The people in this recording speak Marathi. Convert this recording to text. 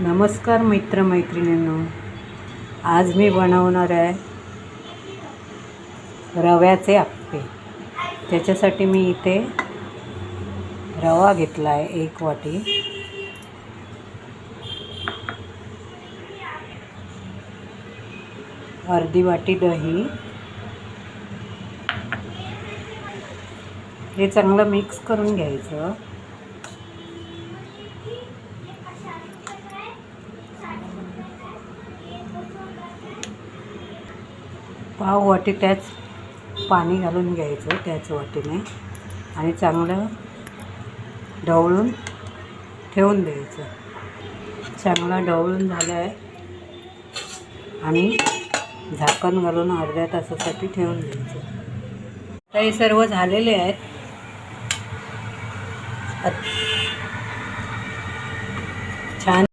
नमस्कार मित्रमैत्रिणींनो. आज मी बनवणार आहे रव्याचे आप्पे. त्याच्यासाठी मी इथे रवा घेतला आहे एक वाटी. अर्धी वाटी दही. हे चांगलं मिक्स करून घ्यायचं. पाव वाटी त्याच पाणी घालून घ्यायचं त्याच वाटीने. आणि चांगलं ढवळून ठेवून द्यायचं. चांगलं ढवळून झालं आहे आणि झाकण घालून अर्ध्या तासासाठी ठेवून द्यायचं. आता हे सर्व झालेले आहेत? छान.